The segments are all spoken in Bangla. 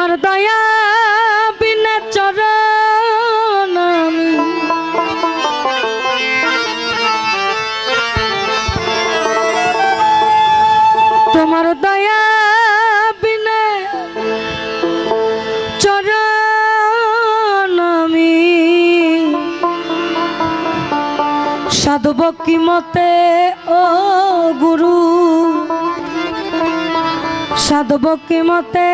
তোমার দয়া বিনা চরণ। আমি তোমার দয়া বিনা চরণ আমি সাধব কি মতে, ও গুরু? সাধব কি মতে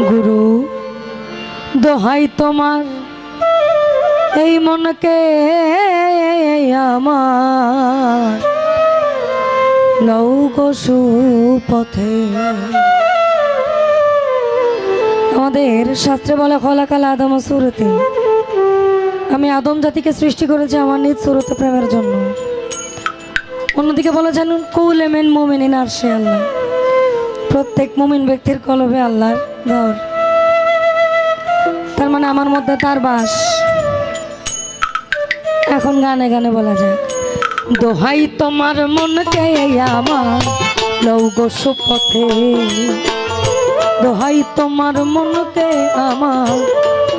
গুরু, দোহাই তোমার। এই মনকে আমার। নৌকো সুপথে। আমাদের শাস্ত্রে বলে, খলাকাল আদম সুরতি। আমি আদম জাতিকে সৃষ্টি করেছি আমার নিজ সুরতে প্রেমের জন্য। অন্যদিকে বলা, জানুন, কুল এমেন মোমেন ইন আরশে আল্লাহ। প্রত্যেক মুমিন ব্যক্তির কলবে আল্লাহর ঘর। তার মানে আমার মধ্যে তার বাস। এখন গানে গানে বলা যায়, দোহাই তোমার মনকে আমার লৌগো দোহাই তোমার মনকে আমার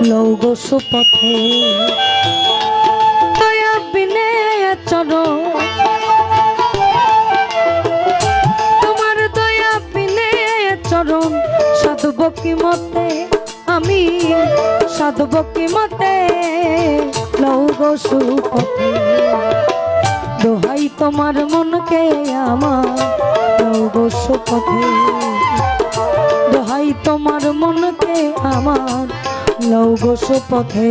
লৌগো সুপথে। দয়া বিনে কি মতে? আমি সাধব কি মতে? লৌগো দোহাই তোমার মনকে আমার লৌগো সুপথে। দোহাই তোমার মনকে আমার লৌগো সুপথে।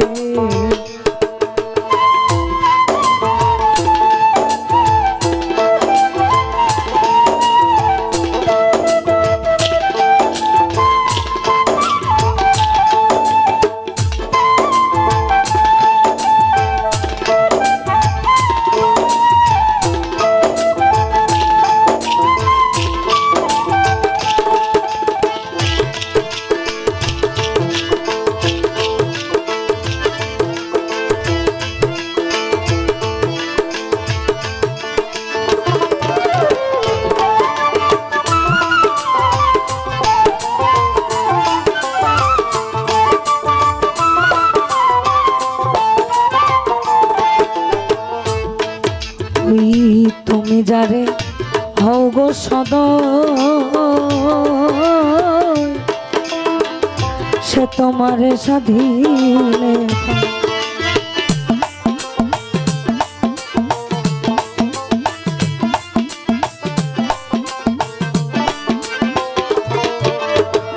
সে তোমারে স্বাধীনে।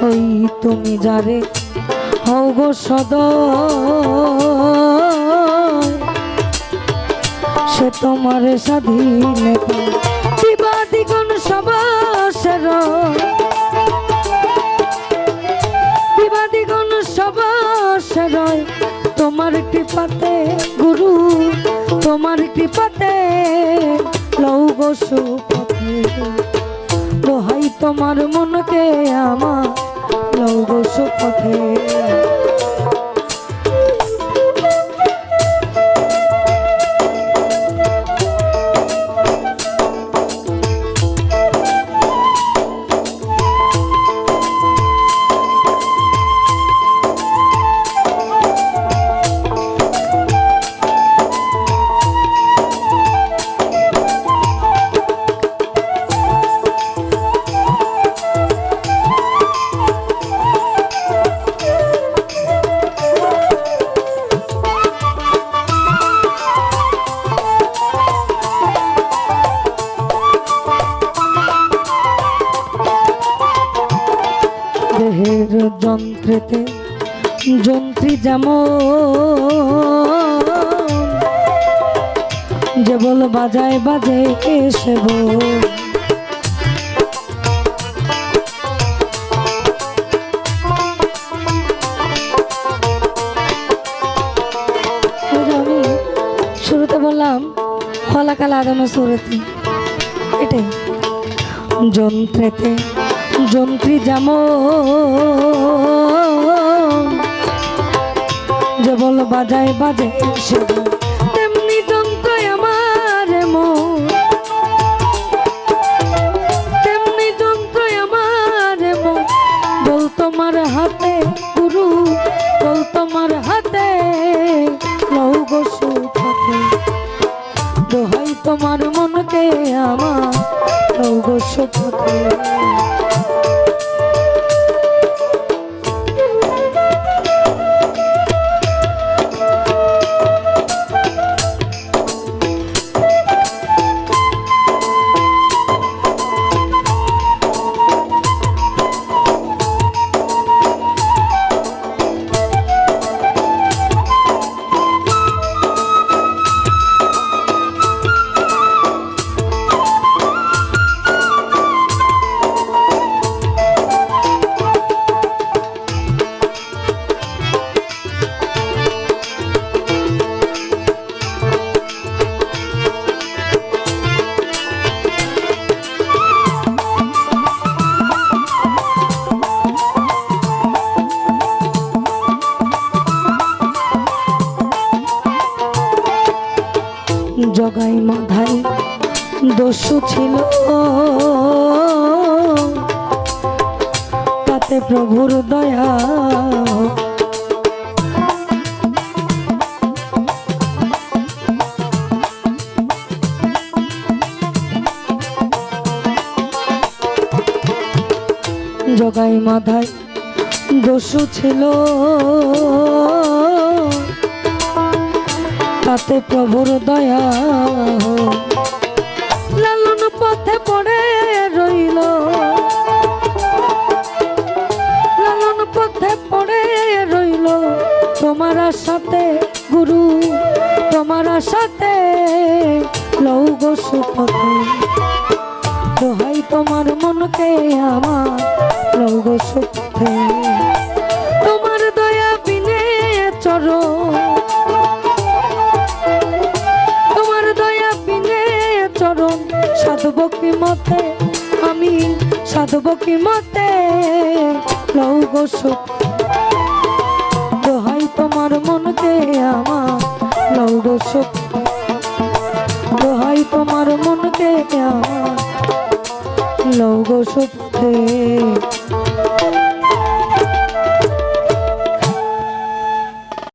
ওই তুমি যারে হও গো সদ সে তোমার স্বাধীনে। বিবাদী কোন সবাসের কৃপাতে গুরু তোমার কৃপাতে লৌগ সুপথে। দোহাই তোমার মনকে যন্ত্রেতে যন্ত্রী যেমন যে বল বাজায় বাজে এসে আমি শুরুতে বললাম, ফলাকাল আদমে সুরতি। এটাই। যন্ত্রেতে যন্ত্রী জাম জবল বাজায় বাজে তেমনি যন্ত্র আমার তেমনি যন্ত্র আমার বল তোমার হাতে গুরু, বল তোমার হাতে লৌ বসু থাকে। দোহাই তোমার মনকে আমার লৌ বসু থাকে। জগাই মাধাই দস্যু ছিল তাতে প্রভুর দয়া। জগাই মাধাই দস্যু ছিল। তাতে প্রভুর দয়া। লালন পথে পড়ে রইল। লালন পথে পড়ে রইল। তোমার সাথে গুরু, তোমার সাথে লৌগ সুপথে। দোহাই তোমার মনকে আমার লৌগ সুপথে। বাঁধব কি মতে? লৌ গোসুখ দোহাই তোমার মনতে আমার লৌ গোসুখ দোহাই তোমার মনতে আমার লৌ গোসুখ